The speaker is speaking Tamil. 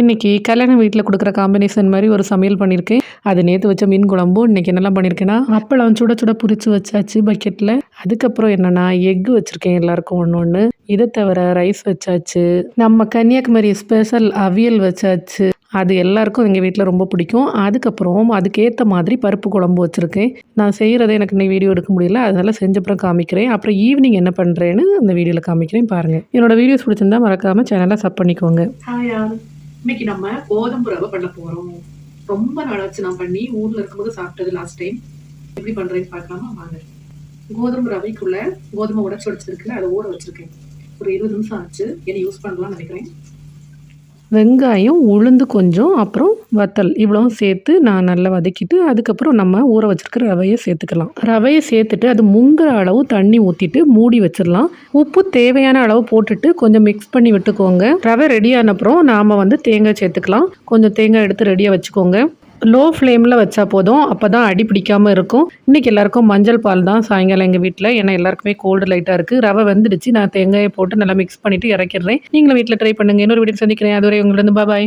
இன்றைக்கி கல்யாண வீட்டில் கொடுக்குற காம்பினேஷன் மாதிரி ஒரு சமையல் பண்ணியிருக்கேன். அது நேற்று வச்ச மீன் குழம்பும் இன்றைக்கி என்னெல்லாம் பண்ணியிருக்கேன்னா அப்பளம் சுட சுட பொரிச்சு வச்சாச்சு பக்கெட்டில் அதுக்கப்புறம் என்னென்னா எக்கு வச்சுருக்கேன் எல்லாருக்கும் ஒன்று ஒன்று இதை தவிர ரைஸ் வச்சாச்சு. நம்ம கன்னியாகுமரி ஸ்பெஷல் அவியல் வச்சாச்சு. அது எல்லாருக்கும் எங்கள் வீட்டில் ரொம்ப பிடிக்கும். அதுக்கப்புறம் அதுக்கேற்ற மாதிரி பருப்பு குழம்பு வச்சுருக்கேன். நான் செய்கிறத எனக்கு இன்னைக்கு வீடியோ எடுக்க முடியல. அதனால் செஞ்சப்புறம் காமிக்கிறேன். அப்புறம் ஈவினிங் என்ன பண்ணுறேன்னு அந்த வீடியோவில் காமிக்கிறேன் பாருங்கள் என்னோடய வீடியோஸ் பிடிச்சிருந்தா மறக்காமல் சேனலை சப் பண்ணிக்கோங்க. இன்னைக்கு நம்ம கோதுமை ரவை பண்ண போறோம். ரொம்ப நாளாச்சு நான் பண்ணி ஊர்ல இருக்கும்போது சாப்பிட்டது லாஸ்ட் டைம் எப்படி பண்றேன்னு பார்க்கலாமா வாங்க. கோதுமை ரவைக்குள்ள கோதுமை உடச்சு உடச்சிருக்குல்ல அதை ஊற வச்சிருக்கேன். ஒரு இருபது நிமிஷம் ஆச்சு. என்ன யூஸ் பண்ணலாம்னு நினைக்கிறேன். வெங்காயம் உளுந்து கொஞ்சம் அப்புறம் வத்தல். இவ்வளவும் சேர்த்து நான் நல்லா வதக்கிட்டு அதுக்கப்புறம் நம்ம ஊற வச்சுருக்கிற ரவையை சேர்த்துக்கலாம். ரவையை சேர்த்துட்டு அது முங்குற அளவு தண்ணி ஊற்றிட்டு மூடி வச்சிடலாம். உப்பு தேவையான அளவு போட்டுட்டு கொஞ்சம் மிக்ஸ் பண்ணி விட்டுக்கோங்க. ரவை ரெடி ஆனப்புறம் நாம் வந்து தேங்காய் சேர்த்துக்கலாம். கொஞ்சம் தேங்காய் எடுத்து ரெடியாக வச்சுக்கோங்க. லோ ஃப்ளேமில் வச்சா போதும். அப்போ தான் அடி பிடிக்காமல் இருக்கும். இன்றைக்கி எல்லாருக்கும் மஞ்சள் பால் தான். சாயங்காலம் எங்கள் வீட்டில் ஏன்னா எல்லாருக்குமே கோல்டு லைட்டாக இருக்குது ரவை வந்துடுச்சு. நான் தேங்காயை போட்டு நல்லா மிக்ஸ் பண்ணிவிட்டு இறக்கிடுறேன். நீங்களும் வீட்டில் ட்ரை பண்ணுங்கள் இன்னொரு வீடியோ சந்திக்கிறேன். அதுவரை உங்களிருந்து பாய்